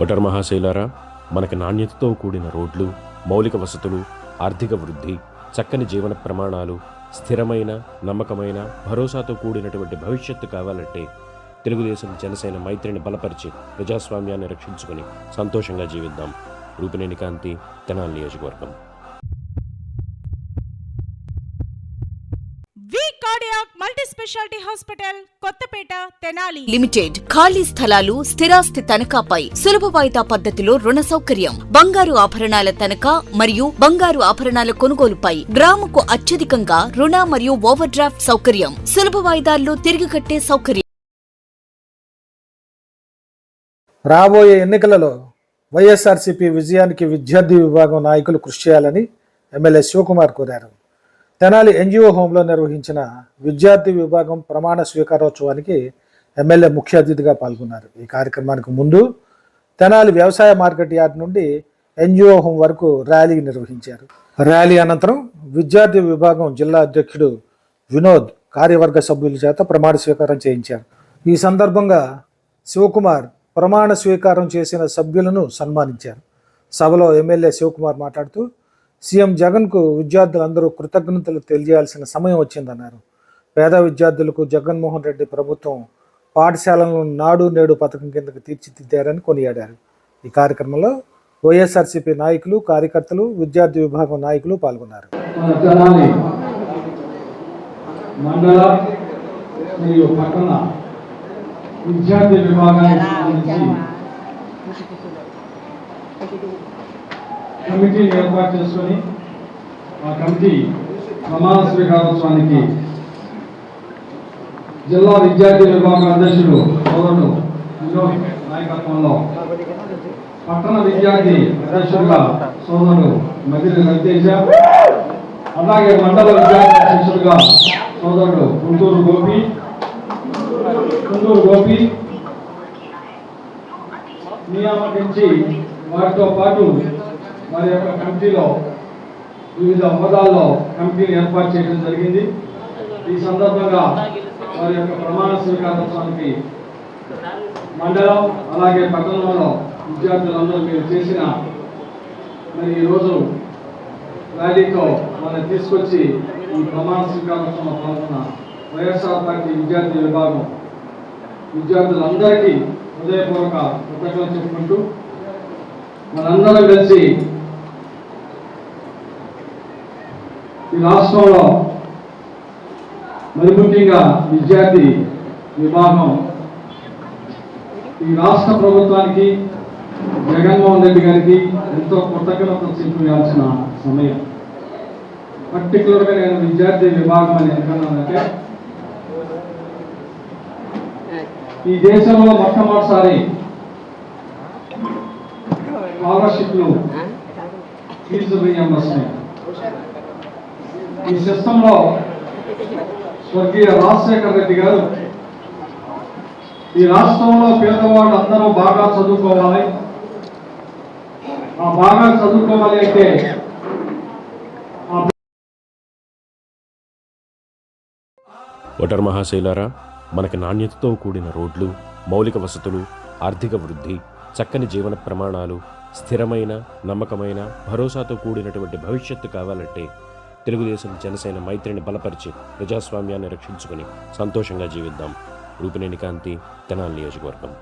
Voter మహాశైలారా మనకి నాణ్యతతో కూడిన రోడ్లు మౌలిక వసతులు ఆర్థిక వృద్ధి చక్కని జీవన ప్రమాణాలు స్థిరమైన నమ్మకమైన భరోసాతో కూడినటువంటి భవిష్యత్తు కావాలంటే తెలుగుదేశం జనసేన మైత్రిని బలపరిచి ప్రజాస్వామ్యాన్ని రక్షించుకొని సంతోషంగా జీవిద్దాం. రూపినేని కాంతి తెనాలి నియోజకవర్గం. Cardiac multi speciality hospital Kothapeta Tenali. Limited ఖాళీ స్థలాలు స్థిరాస్తి తనఖాపై సులభ వాయిదా పద్ధతిలో రుణ సౌకర్యం. బంగారు ఆభరణాల తనఖా మరియు బంగారు ఆభరణాల కొనుగోలుపై గ్రాముకు అత్యధికంగా రుణ మరియు ఓవర్ డ్రాఫ్ట్ సౌకర్యం. సులభ వాయిదాల్లో తిరిగి కట్టే సౌకర్యం. రాబోయే ఎన్నికలలో వైఎస్ఆర్సీపీ విజయానికి విద్యార్థి విభాగం నాయకులు కృషి చేయాలని ఎమ్మెల్యే శివకుమార్ కోరారు. తెనాలి ఎన్జిఓ హోంలో నిర్వహించిన విద్యార్థి విభాగం ప్రమాణ స్వీకారోత్సవానికి ఎమ్మెల్యే ముఖ్య అతిథిగా పాల్గొన్నారు. ఈ కార్యక్రమానికి ముందు తెనాలి వ్యవసాయ మార్కెట్ యార్డ్ నుండి ఎన్జిఓ హోం వరకు ర్యాలీ నిర్వహించారు. ర్యాలీ అనంతరం విద్యార్థి విభాగం జిల్లా అధ్యక్షుడు వినోద్ కార్యవర్గ సభ్యుల చేత ప్రమాణ స్వీకారం చేయించారు. ఈ సందర్భంగా శివకుమార్ ప్రమాణ స్వీకారం చేసిన సభ్యులను సన్మానించారు. సభలో ఎమ్మెల్యే శివకుమార్ మాట్లాడుతూ సీఎం జగన్కు విద్యార్థులందరూ కృతజ్ఞతలు తెలియజేయాల్సిన సమయం వచ్చిందన్నారు. పేద విద్యార్థులకు జగన్మోహన్ రెడ్డి ప్రభుత్వం పాఠశాలను నాడు నేడు పథకం కిందకు తీర్చిదిద్దారని కొనియాడారు. ఈ కార్యక్రమంలో వైఎస్ఆర్సీపీ నాయకులు కార్యకర్తలు విద్యార్థి విభాగం నాయకులు పాల్గొన్నారు. మండల మరియు పట్టణ విద్యార్థి విభాగానికి కమిటీ కమిటీని ఏర్పాటు చేసుకొని ఆ కమిటీ ప్రమాణ స్వీకారోత్సవానికి జిల్లా విద్యార్థి విభాగం అధ్యక్షుడు సోదరుడు వినోద్ నాయకత్వంలో పట్టణ విద్యార్థి అధ్యక్షుడిగా సోదరుడు మధ్య రవితేజ అలాగే మండల విద్యార్థి అధ్యక్షుడుగా సోదరుడు గుంటూరు గోపి గుంటూరు గోపి నియామకించి వారితో పాటు మరి యొక్క కమిటీలో వివిధ హోదాల్లో కమిటీని ఏర్పాటు చేయడం జరిగింది. ఈ సందర్భంగా వారి యొక్క ప్రమాణ స్వీకారోత్సవానికి మండలం అలాగే పట్టణంలో విద్యార్థులందరూ మీరు చేసిన మరి ఈరోజు ర్యాలీతో మనం తీసుకొచ్చి ఈ ప్రమాణ స్వీకారోత్సవంలో పాల్గొన్న వైఎస్ఆర్ పార్టీ విద్యార్థి విభాగం విద్యార్థులందరికీ హృదయపూర్వక కృతజ్ఞతలు చెప్పుకుంటూ మనందరం కలిసి ఈ రాష్ట్రంలో మరి ముఖ్యంగా విద్యార్థి విభాగం ఈ రాష్ట్ర ప్రభుత్వానికి జగన్మోహన్ రెడ్డి గారికి ఎంతో కృతజ్ఞతలు చెప్పాల్సిన సమయం. పర్టికులర్గా నేను విద్యార్థి విభాగం అని ఎందుకన్నానంటే ఈ దేశంలో మొట్టమొదటిసారి స్కాలర్షిప్లు ఫీజు రీఎంబర్స్మెంట్ ఈ సిస్టంలో స్వర్గీయ రాజశేఖర రెడ్డి గారు ఈ రాష్ట్రంలో పేదవాళ్ళు అందరూ బాగా చదువుకోవాలి. ఆ బాగా చదువుకోవాలి అంటే ఒటర్ మహాశైలారా మనకి నాణ్యతతో కూడిన రోడ్లు మౌలిక వసతులు ఆర్థిక వృద్ధి చక్కని జీవన ప్రమాణాలు స్థిరమైన నమ్మకమైన భరోసాతో కూడినటువంటి భవిష్యత్తు కావాలంటే తెలుగుదేశం జనసేన మైత్రిని బలపరిచి ప్రజాస్వామ్యాన్ని రక్షించుకొని సంతోషంగా జీవిద్దాం. రూపినేని కాంతి తెనాలి నియోజకవర్గం.